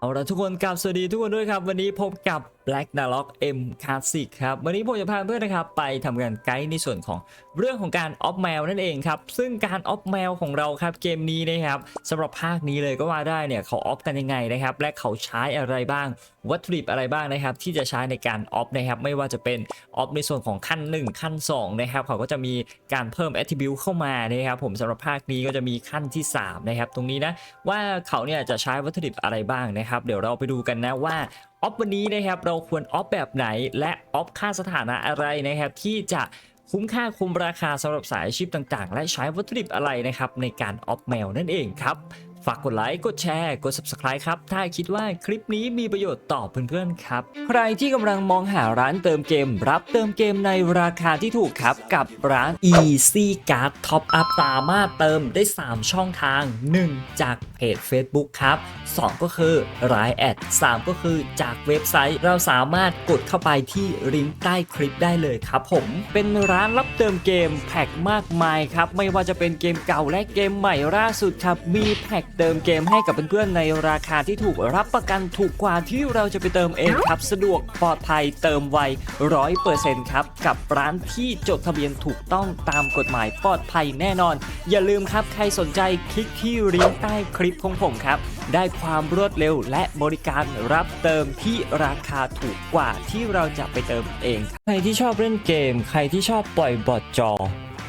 เอาละทุกคนกลับสวัสดีทุกคนด้วยครับ วันนี้พบกับ Black n a r o c M Classic ครับ วันนี้ผมจะพาเพื่อนนะครับ ไปทำการไกด์ในส่วนของเรื่องของการออฟแมวนั่นเองครับ ซึ่งการออฟแมวของเราครับเกมนี้นะครับสำหรับภาคนี้เลยก็ว่าได้เนี่ยเขาออฟกันยังไงนะครับ และเขาใช้อะไรบ้าง วัตถุดิบอะไรบ้างนะครับ ที่จะใช้ในการออฟนะครับ ไม่ว่าจะเป็นออฟในส่วนของขั้น 1 ขั้น2นะครับเขาก็จะมีการเพิ่ม attribute เข้ามานะครับผมสำหรับภาคนี้ก็จะมีขั้นที่3นะครับตรงนี้นะว่าเขาเนี่ยจะใช้วัตถุดิบอะไรบ้างนะครับเดี๋ยวเราไปดูกันนะว่าออฟวันนี้นะครับเราควรออฟแบบไหน และออฟค่าสถานะอะไรนะครับที่จะคุ้มค่าคุ้มราคาสำหรับสายอาชีพต่างๆ และใช้วัตถุดิบอะไรนะครับในการออฟแมวนั่นเองครับ ฝากกดไลค์กดแชร์กด subscribe ครับ ถ้าคิดว่าคลิปนี้มีประโยชน์ต่อเพื่อนๆครับ ใครที่กำลังมองหาร้านเติมเกม รับเติมเกมในราคาที่ถูกครับ กับร้าน Easy Card Top Up สามารถเติมได้ 3 ช่องทาง 1 จากเพจ Facebook ครับ 2 ก็คือรายแอด3ก็คือจากเว็บไซต์เราสามารถกดเข้าไปที่ลิงก์ใต้คลิปได้เลยครับผมเป็นร้านรับเติมเกมแพ็กมากมายครับ ไม่ว่าจะเป็นเกมเก่าและเกมใหม่ล่าสุดครับมีแพ็กเติมเกมให้กับเพื่อนๆในราคาที่ถูกรับประกันถูกกว่าที่เราจะไปเติมเองครับ สะดวกปลอดภัยเติมไวร้อยเปอร์เซ็นต์ครับ กับร้านที่จดทะเบียนถูกต้องตามกฎหมายปลอดภัยแน่นอน อย่าลืมครับใครสนใจคลิกที่ลิงก์ใต้คลิปของผมครับ ได้ความรวดเร็วและบริการรับเติมที่ราคาถูกกว่าที่เราจะไปเติมเอง ใครที่ชอบเล่นเกม ใครที่ชอบปล่อยบอทจอ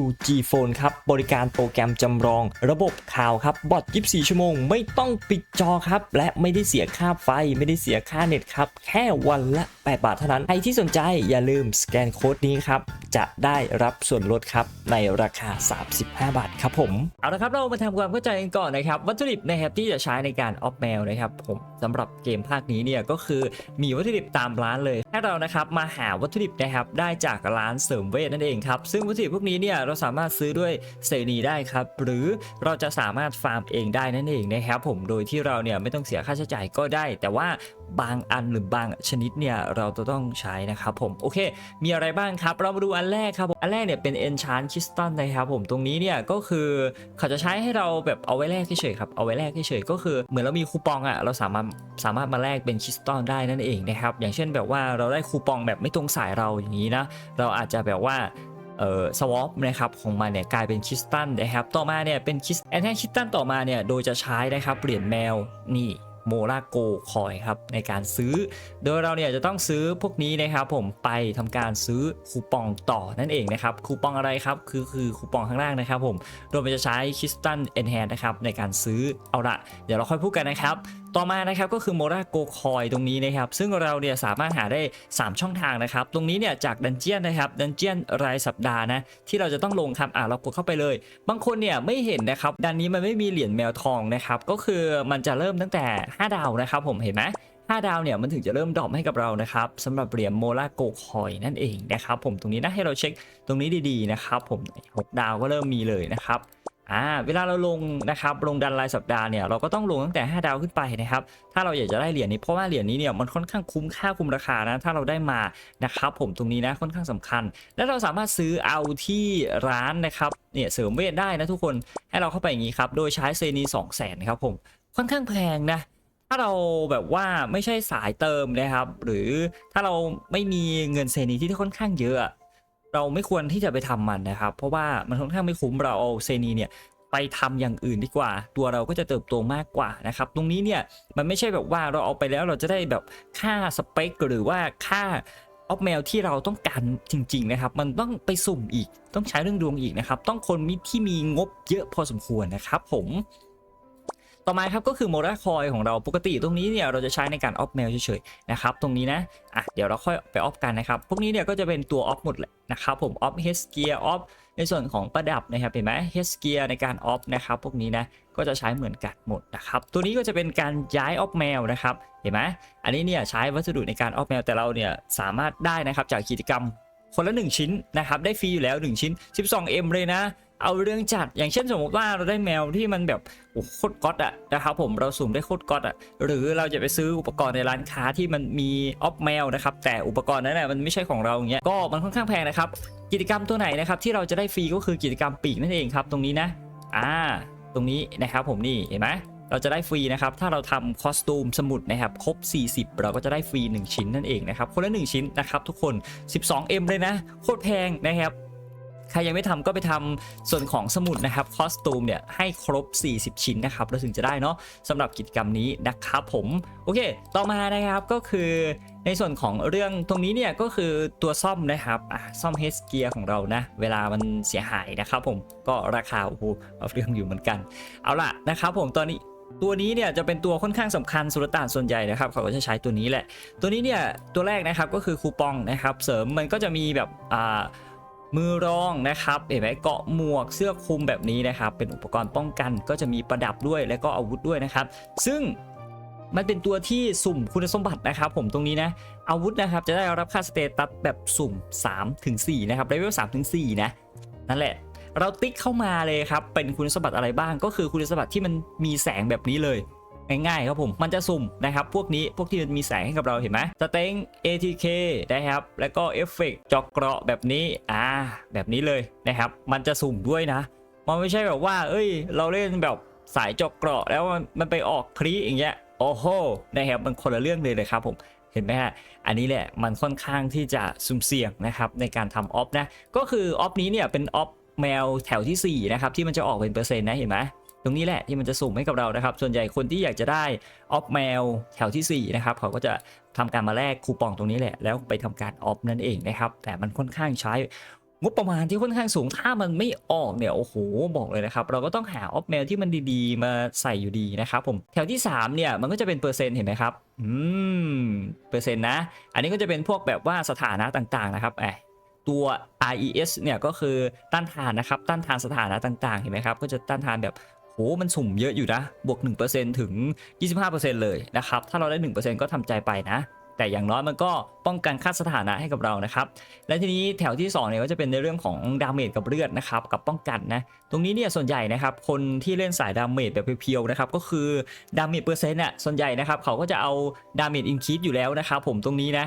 UG Phone ครับ บริการโปรแกรมจำลอง ระบบข่าวครับบอท24 ชั่วโมง ไม่ต้องปิดจอครับ และไม่ได้เสียค่าไฟ ไม่ได้เสียค่าเน็ตครับ แค่วันละ 8 บาทเท่านั้น ใครที่สนใจอย่าลืมสแกนโค้ดนี้ครับ จะได้รับส่วนลดครับในราคา 35 บาทครับผม เอาละครับเรามาทำความเข้าใจกันก่อนนะครับ วัตถุดิบนะครับที่จะใช้ในการออฟแมวนะครับผมสำหรับเกมภาคนี้เนี่ยก็คือมีวัตถุดิบตามร้านเลย ให้เรานะครับมาหาวัตถุดิบนะครับได้จากร้านเสริมเวทนั่นเองครับซึ่งวัตถุดิบพวกนี้เนี่ยเราสามารถซื้อด้วยเซนีได้ครับ หรือเราจะสามารถฟาร์มเองได้นั่นเองนะครับผมโดยที่เราเนี่ยไม่ต้องเสียค่าใช้จ่ายก็ได้ แต่ว่าบางอันหรือบางชนิดเนี่ยเราจะต้องใช้นะครับผมโอเค มีอะไรบ้างครับ เรามาดูอันแรกครับอันแรกเนี่ยเป็น Enchant Crystal นะครับผมตรงนี้เนี่ยก็คือเขาจะใช้ให้เราแบบเอาไว้แลกเฉยครับเอาไว้แลกเฉยก็คือเหมือนเรามีคูปองอะเราสามารถสามารถมาแลกเป็นคริสตัลได้นั่นเองนะครับอย่างเช่นแบบว่าเราได้คูปองแบบไม่ตรงสายเราอย่างนี้นะเราอาจจะแบบว่า เอ่อสวอปนะครับของมันเนี่ยกลายเป็นคริสตัลนะครับต่อมาเนี่ยเป็นคริสแอนแทคริสตัลต่อมาเนี่ยโดยจะใช้นะครับเปลี่ยนแมวนี่ โมราโกคอยครับในการซื้อ โดยเราเนี่ยจะต้องซื้อพวกนี้นะครับผมไปทำการซื้อคูปองต่อนั่นเองนะครับคูปองอะไรครับคือคือคูปองข้างล่างนะครับผมโดยมันจะใช้คริสตันเอ็นแฮนนะครับในการซื้อเอาละเดี๋ยวเราค่อยพูดกันนะครับต่อมานะครับก็คือโมราโกคอยตรงนี้นะครับซึ่งเราเนี่ยสามารถหาได้ 3 ช่องทางนะครับ ตรงนี้เนี่ยจากดันเจียนนะครับดันเจียนรายสัปดาห์นะที่เราจะต้องลงครับอ่าเรากดเข้าไปเลย บางคนเนี่ยไม่เห็นนะครับดันนี้มันไม่มีเหรียญแมวทองนะครับก็คือมันจะเริ่มตั้งแต่5 ดาวนะครับผมเห็นไหม5ดาวเนี่ยมันถึงจะเริ่มดรอปให้กับเรานะครับสำหรับเหรียญโมลาโกคอยนั่นเองนะครับผมตรงนี้นะให้เราเช็คตรงนี้ดีๆนะครับผม 6 ดาวก็เริ่มมีเลยนะครับอ่าเวลาเราลงนะครับลงดันรายสัปดาห์เนี่ยเราก็ต้องลงตั้งแต่ 5 ดาวขึ้นไปนะครับถ้าเราอยากจะได้เหรียญนี้เพราะว่าเหรียญนี้เนี่ยมันค่อนข้างคุ้มค่าคุ้มราคานะถ้าเราได้มานะครับผมตรงนี้นะค่อนข้างสำคัญ และเราสามารถซื้อเอาที่ร้านนะครับเนี่ยเสริมเวทได้นะทุกคนให้เราเข้าไปอย่างนี้ครับโดยใช้เซนี2 0 0 0 0 0ครับผมค่อนข้างแพงนะาเราแบบว่าไม่ใช่สายเติมนะครับ หรือถ้าเราไม่มีเงินเซนีที่ค่อนข้างเยอะ เราไม่ควรที่จะไปทำมันนะครับ เพราะว่ามันค่อนข้างไม่คุ้มเราเอาเซนีเนี่ยไปทำอย่างอื่นดีกว่า ตัวเราก็จะเติบโตมากกว่านะครับ ตรงนี้เนี่ยมันไม่ใช่แบบว่าเราเอาไปแล้วเราจะได้แบบค่าสเปคหรือว่าค่าออฟแมวที่เราต้องการจริง ๆ นะครับ มันต้องไปสุ่มอีกต้องใช้เรื่องดวงอีกนะครับ ต้องคนมีที่มีงบเยอะพอสมควรนะครับ ผม ต่อมาครับก็คือโมราคอยของเราปกติตรงนี้เนี่ยเราจะใช้ในการออฟเมลเฉยๆนะครับตรงนี้นะอะเดี๋ยวเราค่อยไปออฟกันนะครับพวกนี้เนี่ยก็จะเป็นตัวออฟหมดเลยนะครับผมออฟเฮสเกียออฟในส่วนของประดับนะครับเห็นไหมเฮสเกียในการออฟนะครับพวกนี้นะก็จะใช้เหมือนกันหมดนะครับตัวนี้ก็จะเป็นการย้ายออฟแมวนะครับเห็นไหมอันนี้เนี่ยใช้วัสดุในการออฟแมวแต่เราเนี่ยสามารถได้นะครับจากกิจกรรมคนละ 1 ชิ้นนะครับได้ฟรีอยู่แล้ว 1 ชิ้น 12M เลยนะ เอาเรื่องจัดอย่างเช่นสมมติว่าเราได้แมวที่มันแบบโอ้โคตรก๊อตอะนะครับผมเราสุ่มได้โคตรก๊อตอะหรือเราจะไปซื้ออุปกรณ์ในร้านค้าที่มันมีออฟแมวนะครับแต่อุปกรณ์นั้นนะมันไม่ใช่ของเราอย่างเงี้ยก็มันค่อนข้างแพงนะครับกิจกรรมตัวไหนนะครับที่เราจะได้ฟรีก็คือกิจกรรมปีกนั่นเองครับตรงนี้นะอ่าตรงนี้นะครับผมนี่เห็นไหมเราจะได้ฟรีนะครับ ถ้าเราทำคอสตูมสมุดนะครับ ครบ 40 เราก็จะได้ฟรี 1 ชิ้นนั่นเองนะครับ คนละ 1 ชิ้นนะครับทุกคน 12M เลยนะ โคตรแพงนะครับ ใครยังไม่ทำก็ไปทำส่วนของสมุดนะครับคอสตูมเนี่ยให้ครบ 40 ชิ้นนะครับเราถึงจะได้เนาะสำหรับกิจกรรมนี้นะครับผมโอเค ต่อมานะครับก็คือในส่วนของเรื่องตรงนี้เนี่ยก็คือตัวซ่อมนะครับซ่อมเฮสเกียร์ของเรานะ เวลามันเสียหายนะครับผมก็ราคาโอ้โหเอาเรื่องอยู่เหมือนกัน เอาล่ะนะครับผมตอนนี้ตัวนี้เนี่ยจะเป็นตัวค่อนข้างสำคัญสุลต่านส่วนใหญ่นะครับเขาก็จะใช้ตัวนี้แหละ ตัวนี้เนี่ยตัวแรกนะครับก็คือคูปองนะครับ เสริมมันก็จะมีแบบอ่า มือรองนะครับเห็นไหมเกาะหมวกเสื้อคลุมแบบนี้นะครับ เป็นอุปกรณ์ป้องกันก็จะมีประดับด้วยและก็อาวุธด้วยนะครับ ซึ่งมันเป็นตัวที่สุ่มคุณสมบัตินะครับ ผมตรงนี้นะอาวุธนะครับจะได้รับค่าสเตตัสแบบสุ่ม3ถึง4นะครับเลเวล3ถึง4นะ นั่นแหละเราติ๊กเข้ามาเลยครับ เป็นคุณสมบัติอะไรบ้างก็คือคุณสมบัติที่มันมีแสงแบบนี้เลย ง่ายๆครับผม มันจะสุ่มนะครับพวกนี้พวกที่มันมีแสงให้กับเราเห็นไหมสเต็ง ATK นะครับแล้วก็เอฟเฟกจอกเกราะแบบนี้อ่าแบบนี้เลยนะครับ มันจะสุ่มด้วยนะ มันไม่ใช่แบบว่า เอ้ย เราเล่นแบบสายจอกเกราะแล้วมันไปออกคลีอย่างเงี้ยโอ้โหนะครับมันคนละเรื่องเลยเลยครับผมเห็นไหมฮะ อันนี้แหละมันค่อนข้างที่จะสุ่มเสี่ยงนะครับในการทำออฟนะ ก็คือออฟนี้เนี่ยเป็นออฟแมวแถวทีสี่4 นะครับ ที่มันจะออกเป็นเปอร์เซ็นต์นะเห็นไหม ตรงนี้แหละที่มันจะสุ่มให้กับเรานะครับ ส่วนใหญ่คนที่อยากจะได้ออฟแมวแถวทีสี่4นะครับเขาก็จะทำการมาแลกคูปองตรงนี้แหละ แล้วไปทำการออฟนั่นเองนะครับ แต่มันค่อนข้างใช้งบประมาณที่ค่อนข้างสูงถ้ามันไม่ออกเนี่ยโอ้โหบอกเลยนะครับ เราก็ต้องหาออฟแมวที่มันดีๆ มาใส่อยู่ดีนะครับผมแถวที่ 3 เนี่ยมันก็จะเป็นเปอร์เซ็นต์เห็นไหมครับอืมเปอร์เซ็นต์นะ อันนี้ก็จะเป็นพวกแบบว่าสถานะต่างๆนะครับแอตัว RES เนี่ยก็คือต้านทานนะครับต้านทานสถานะต่างๆเห็นไหมครับก็จะต้านทานแบบ โหมันสุ่มเยอะอยู่นะ บวก 1%ถึง 25%เลยนะครับ ถ้าเราได้ 1%ก็ทำใจไปนะ แต่อย่างน้อยมันก็ป้องกันค่าสถานะให้กับเรานะครับ และทีนี้แถวที่2เนี่ยก็จะเป็นในเรื่องของดาเมจกับเลือดนะครับ กับป้องกันนะ ตรงนี้เนี่ยส่วนใหญ่นะครับคนที่เล่นสายดาเมจแบบเพียวๆนะครับ ก็คือดาเมจเปอร์เซ็นต์อะส่วนใหญ่นะครับเขาก็จะเอาดาเมจอินคิดอยู่แล้วนะครับผมตรงนี้นะ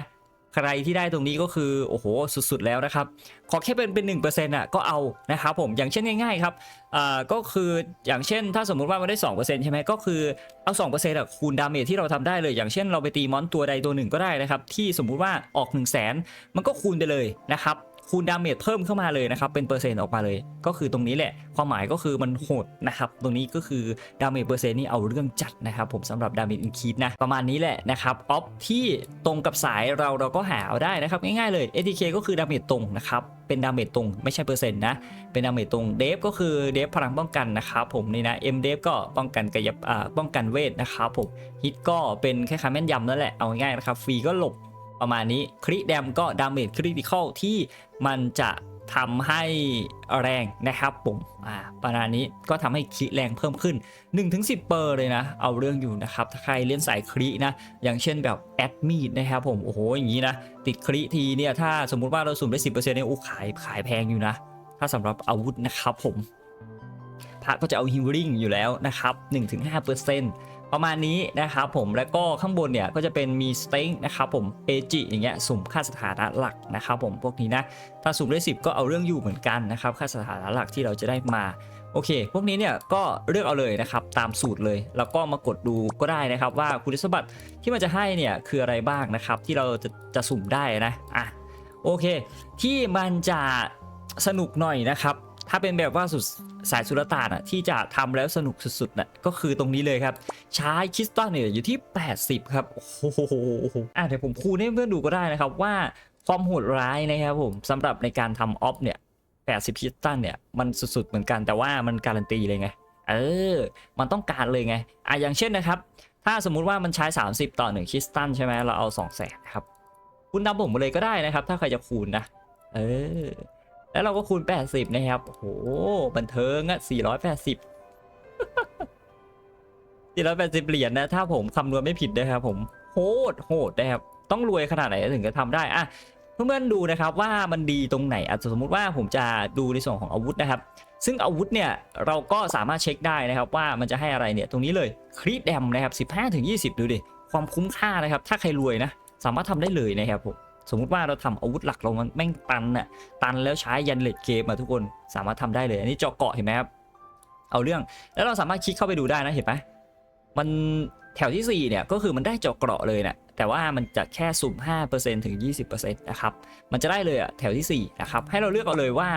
ใครที่ได้ตรงนี้ก็คือโอ้โหสุดๆแล้วนะครับ ขอแค่เป็นเป็นหนึ่งเปอร์เซ็นต์อะก็เอานะครับผมอย่างเช่นง่ายๆครับอ่าก็คืออย่างเช่นถ้าสมมุติว่ามันได้สองเปอร์เซ็นต์ใช่ไหมก็คือเอาสองเปอร์เซ็นต์อะคูณดาเมจที่เราทำได้เลย อย่างเช่นเราไปตีมอนตัวใดตัวหนึ่งก็ได้นะครับที่สมมุติว่าออก1นึ่งแสนมันก็คูณไปเลยนะครับ คูณดาเมจเพิ่มเข้ามาเลยนะครับเป็นเปอร์เซ็นต์ออกมาเลย ก็คือตรงนี้แหละความหมายก็คือมันโหดนะครับตรงนี้ก็คือดาเมจเปอร์เซ็นต์นี่เอาเรื่องจัดนะครับผมสำหรับดาเมจอินคีดนะประมาณนี้แหละนะครับออฟที่ตรงกับสายเราเราก็หาเอาได้นะครับง่ายๆเลย ATK ก็คือดาเมจตรงนะครับเป็นดาเมจตรงไม่ใช่เปอร์เซ็นต์นะเป็นดาเมจตรงเดฟก็คือเดฟพลังป้องกันนะครับผมนี่นะ M เดฟก็ป้องกันกายป้องกันเวทนะครับผมฮิตก็เป็นแค่คำแม่นยำนั่นแหละเอาง่ายๆนะครับฟรีก็หลบ ประมาณนี้คริแดมก็ดาเมจคริติคอลที่มันจะทำให้แรงนะครับผมอ่าประมาณนี้ก็ทำให้คริแรงเพิ่มขึ้น 1-10เปอร์เลยนะ เอาเรื่องอยู่นะครับ ถ้าใครเล่นสายครินะ อย่างเช่นแบบแอดมีดนะครับผม โอ้โห อย่างนี้นะ ติดคริทีเนี่ย ถ้าสมมุติว่าเราสุ่มได้ 10%เนี่ยโอ้ขายขายแพงอยู่นะ ถ้าสำหรับอาวุธนะครับผมพระก็จะเอาฮิลลิ่งอยู่แล้วนะครับ 1-5%ปอร์เซ็นต์ ประมาณนี้นะครับผมแล้วก็ข้างบนเนี่ยก็จะเป็นมีสเต็งนะครับผมเอจิอย่างเงี้ยสุ่มค่าสถานะหลักนะครับผมพวกนี้นะถ้าสุ่มได้10 ก็เอาเรื่องอยู่เหมือนกันนะครับค่าสถานะหลักที่เราจะได้มาโอเค พวกนี้เนี่ยก็เลือกเอาเลยนะครับตามสูตรเลย แล้วก็มากดดูก็ได้นะครับ ว่าคุณสมบัติที่มันจะให้เนี่ยคืออะไรบ้างนะครับที่เราจะจะสุ่มได้นะอะโอเค ที่มันจะสนุกหน่อยนะครับถ้าเป็นแบบว่าสุด สายสุลต่านอะที่จะทำแล้วสนุกสุดๆน่ะก็คือตรงนี้เลยครับใช้คริสตัลเนี่ยอยู่ที่ 80 ครับ โอ้โหอะเดี๋ยวผมคูณให้เพื่อนดูก็ได้นะครับว่าความโหดร้ายนะครับผมสำหรับในการทำออฟเนี่ย80คริสตัลเนี่ยมันสุดๆเหมือนกันแต่ว่ามันการันตีเลยไงเออ มันต้องการเลยไงอะอย่างเช่นนะครับ ถ้าสมมุติว่ามันใช้ 30 ต่อ1คริสตัลใช่ไหมเราเอา2แสนครับ คุณนำผมมาเลยก็ได้นะครับ ถ้าใครจะคูณนะ เออ แล้วเราก็คูณ 80 นะครับ โอ้โห บันเทิงอะ480 480 เหรียญนะ ถ้าผมคำนวณไม่ผิดนะครับผม โหด โหดนะครับ ต้องรวยขนาดไหนถึงจะทำได้อะเพื่อนๆดูนะครับว่ามันดีตรงไหนอาจจะสมมติว่าผมจะดูในส่วนของอาวุธนะครับ ซึ่งอาวุธเนี่ยเราก็สามารถเช็คได้นะครับว่ามันจะให้อะไรเนี่ยตรงนี้เลยครีดแดมนะครับ 15ถึง20 ดูดิ ความคุ้มค่านะครับ ถ้าใครรวยนะ สามารถทำได้เลยนะครับผม สมมุติว่าเราทำอาวุธหลักเรามันแม่งตันน่ะตันแล้วใช้ยันเลดเกมอะทุกคนสามารถทำได้เลย อันนี้เจาะเกาะเห็นไหมครับเอาเรื่องแล้วเราสามารถคลิกเข้าไปดูได้นะเห็นไหมมันแถวที่ 4 เนี่ย ก็คือมันได้เจาะเกราะเลยนะแต่ว่ามันจะแค่สุ่ม 5%ถึง 20%นะครับ มันจะได้เลยอะแถวที่ 4 นะครับ ให้เราเลือกเอาเลยว่า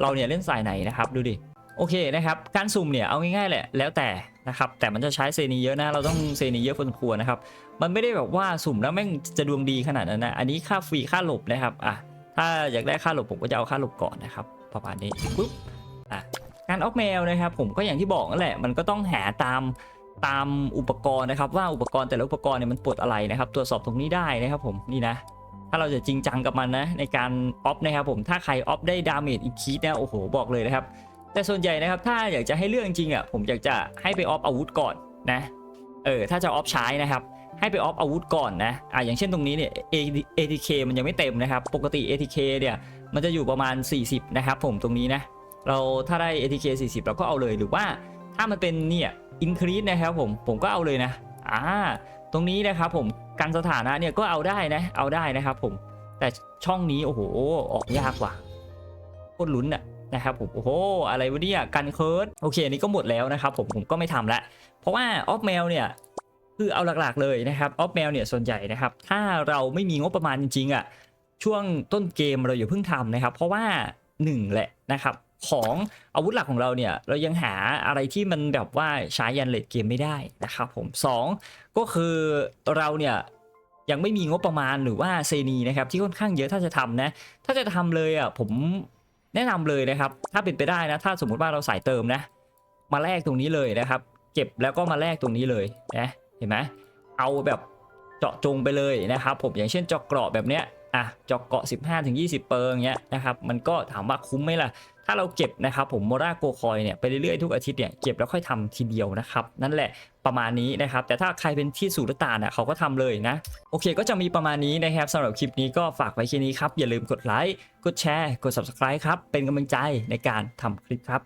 เราเนี่ยเล่นสายไหนนะครับ ดูดิ โอเคนะครับ การสุ่มเนี่ยเอาง่ายๆแหละ แล้วแต่ นะครับแต่มันจะใช้เซนีเยอะนะเราต้องเซนีเยอะพอสมควรนะครับมันไม่ได้แบบว่าสุ่มแล้วแม่งจะดวงดีขนาดนั้นนะอันนี้ค่าฟรีค่าหลบนะครับอะถ้าอยากได้ค่าหลบผมก็จะเอาค่าหลบก่อนนะครับประมาณนี้ปุ๊บอะการออกแมวนะครับผมก็อย่างที่บอกนั่นแหละมันก็ต้องหาตามตามอุปกรณ์นะครับว่าอุปกรณ์แต่ละอุปกรณ์เนี่ยมันปลดอะไรนะครับตรวจสอบตรงนี้ได้นะครับผมนี่นะ ถ้าเราจะจริงจังกับมันนะในการออฟนะครับผมถ้าใครออฟได้ดาเมจอีกคีดนะโอ้โหบอกเลยนะครับ แต่ส่วนใหญ่นะครับถ้าอยากจะให้เลือกจริงๆอะผมอยากจะให้ไปออฟอาวุธก่อนนะเออถ้าจะออฟใช้นะครับให้ไปออฟอาวุธก่อนนะอะอย่างเช่นตรงนี้เนี่ย ATK มันยังไม่เต็มนะครับ ปกติ ATK เนี่ยมันจะอยู่ประมาณ 40 นะครับผมตรงนี้นะเราถ้าได้ ATK 40 เราก็เอาเลยหรือว่าถ้ามันเป็นเนี่ยอินครีสนะครับผมผมก็เอาเลยนะอ่าตรงนี้นะครับผมการสถานะเนี่ยก็เอาได้นะเอาได้นะครับผมแต่ช่องนี้โอ้โหออกยากว่ะโคตรลุ้นอะ นะครับผมโอ้โหอะไรวะเนี่ยกันเคิร์ดโอเคอันนี้ก็หมดแล้วนะครับผมผมก็ไม่ทำละเพราะว่าออฟเมลเนี่ยคือเอาหลักๆเลยนะครับออฟเมลเนี่ยส่วนใหญ่นะครับถ้าเราไม่มีงบประมาณจริงๆอะช่วงต้นเกมเราอย่าเพิ่งทำนะครับ เพราะว่าหนึ่งแหละนะครับของอาวุธหลักของเราเนี่ยเรายังหาอะไรที่มันแบบว่าใช้ยันเลดเกมไม่ได้นะครับผมสองก็คือเราเนี่ยยังไม่มีงบประมาณหรือว่าเซนีนะครับที่ค่อนข้างเยอะถ้าจะทำนะถ้าจะทำเลยอะผม แนะนำเลยนะครับ ถ้าเป็นไปได้นะ ถ้าสมมุติว่าเราใส่เติมนะ มาแลกตรงนี้เลยนะครับ เก็บแล้วก็มาแลกตรงนี้เลยนะเห็นไหมเอาแบบเจาะจงไปเลยนะครับ ผมอย่างเช่นเจาะเกราะแบบเนี้ยอะเจาะเกราะ 15-20 เปอร์อย่างเงี้ยนะครับ มันก็ถามว่าคุ้มไหมล่ะ ถ้าเราเก็บนะครับผมโมราโกคอยเนี่ยไปเรื่อยๆทุกอาทิตย์เนี่ยเก็บแล้วค่อยทำทีเดียวนะครับนั่นแหละประมาณนี้นะครับแต่ถ้าใครเป็นที่สุรตานะ่ะเขาก็ทำเลยนะ โอเคก็จะมีประมาณนี้นะครับสำหรับคลิปนี้ก็ฝากไว้แค่นี้ครับอย่าลืมกดไลค์กดแชร์กด subscribe ครับเป็นกำลังใจในการทำคลิปครับ